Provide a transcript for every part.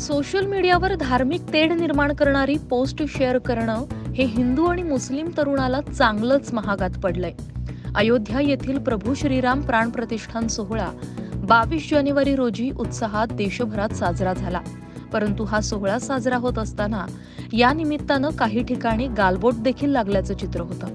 Social मीडियावर धार्मिक तेढ निर्माण करणारी पोस्ट शेअर करणं हे हिंदू आणि मुस्लिम तरुणाला चांगलंच महागात पडलंय. अयोध्या येथील प्रभू श्रीराम प्राण प्रतिष्ठान सोहळा बावीस जानेवारी रोजी उत्साहात देशभरात साजरा झाला. परंतु हा सोहळा साजरा होत असताना या निमित्तानं काही ठिकाणी गालबोट देखील लागल्याचं चित्र होतं.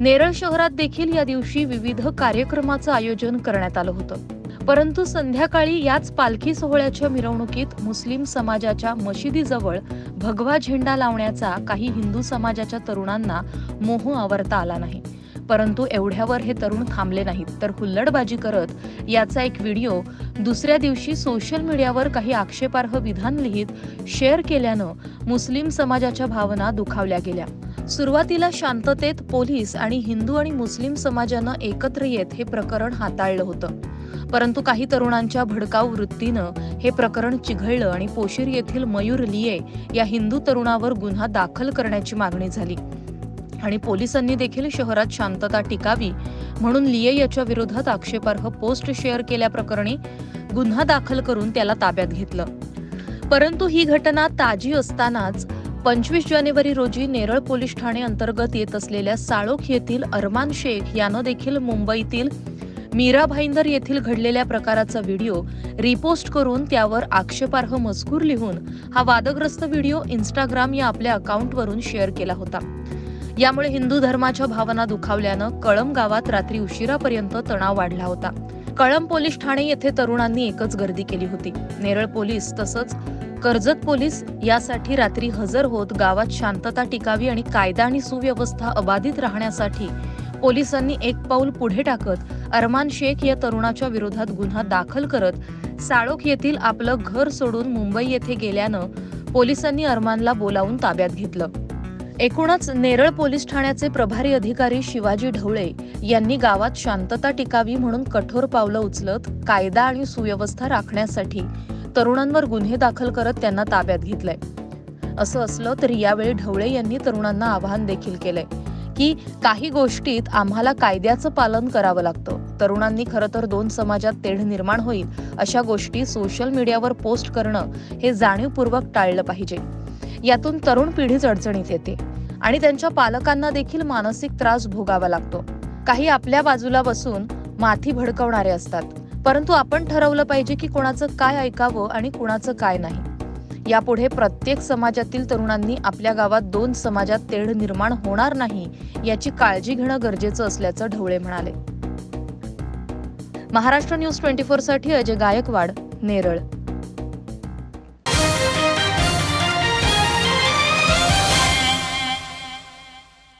नेरळ शहरात देखील या दिवशी विविध कार्यक्रमाचं आयोजन करण्यात आलं होतं. परंतु संध्याकाळी याच पालखी सोहळ्याच्या मिरवणुकीत मुस्लिम समाजाच्या मशिदीजवळ भगवा झेंडा लावण्याचा काही हिंदू समाजाच्या तरुणांना मोह आवरता आला नाही. परंतु एवढ्यावर हे तरुण थांबले नाहीत तर हुल्लडबाजी करत याचा एक व्हिडिओ दुसऱ्या दिवशी सोशल मीडियावर काही आक्षेपार्ह विधान लिहित शेअर केल्यानं मुस्लिम समाजाच्या भावना दुखावल्या गेल्या. सुरुवातीला शांततेत पोलीस आणि हिंदू आणि मुस्लिम समाजानं एकत्र येत हे प्रकरण हाताळलं होतं. परंतु काही तरुणांच्या भडकाऊ वृत्तीनं हे प्रकरण चिघळलं आणि पोशीर येथील मयूर लिये या हिंदू तरुणावर गुन्हा दाखल करण्याची मागणी झाली. आणि पोलिसांनी देखील शहरात शांतता टिकावी म्हणून लिये याच्या विरोधात आक्षेपार्ह पोस्ट शेअर केल्याप्रकरणी गुन्हा दाखल करून त्याला ताब्यात घेतलं. परंतु ही घटना ताजी असतानाच पंचवीस जानेवारी रोजी नेरळ पोलीस ठाणे अंतर्गत येत असलेल्या साळोख येथील अरमान शेख यानं देखील मुंबईतील मीरा भाईंदर येथील घडलेल्या प्रकाराचा व्हिडिओ रिपोस्ट करून त्यावर आक्षेपार्ह मजकूर लिहून हा वादग्रस्त व्हिडिओ इन्स्टाग्राम या आपल्या अकाउंटवरून शेअर केला होता. यामुळे हिंदू धर्माच्या भावना दुखावल्यानं कळम गावात रात्री उशिरापर्यंत तणाव वाढला होता. कळम पोलीस ठाणे येथे तरुणांनी एकच गर्दी केली होती. नेरळ पोलीस तसंच कर्जत पोलीस यासाठी रात्री हजर होत गावात शांतता टिकावी आणि कायदा आणि सुव्यवस्था अबाधित राहण्यासाठी पोलिसांनी एक पाऊल पुढे टाकत अरमान शेख या तरुणाच्या विरोधात गुन्हा दाखल करत साळोख येथील आपलं घर सोडून मुंबई येथे गेल्यानं पोलिसांनी अरमानला बोलावून ताब्यात घेतलं. एकूणच नेरळ पोलीस ठाण्याचे प्रभारी अधिकारी शिवाजी ढवळे यांनी गावात शांतता टिकावी म्हणून कठोर पावलं उचलत कायदा आणि सुव्यवस्था राखण्यासाठी तरुणांवर गुन्हे दाखल करत त्यांना ताब्यात घेतलंय. असं असलं तरी यावेळी ढवळे यांनी तरुणांना आवाहन देखील केलंय. की काही गोष्टीत आम्हाला कायद्याचं पालन करावं लागतं. तरुणांनी खरं तर दोन समाजात तेढ निर्माण होईल अशा गोष्टी सोशल मीडियावर पोस्ट करणं हे जाणीवपूर्वक टाळलं पाहिजे. यातून तरुण पिढीच अडचणीत येते आणि त्यांच्या पालकांना देखील मानसिक त्रास भोगावा लागतो. काही आपल्या बाजूला बसून माथी भडकवणारे असतात परंतु आपण ठरवलं पाहिजे की कोणाचं काय ऐकावं आणि कुणाचं काय नाही. यापुढे प्रत्येक समाजातील तरुणांनी आपल्या गावात दोन समाजात तेढ निर्माण होणार नाही याची काळजी घेणं गरजेचं असल्याचं ढवळे म्हणाले. महाराष्ट्र न्यूज ट्वेंटी फोरसाठी अजय गायकवाड नेरळ.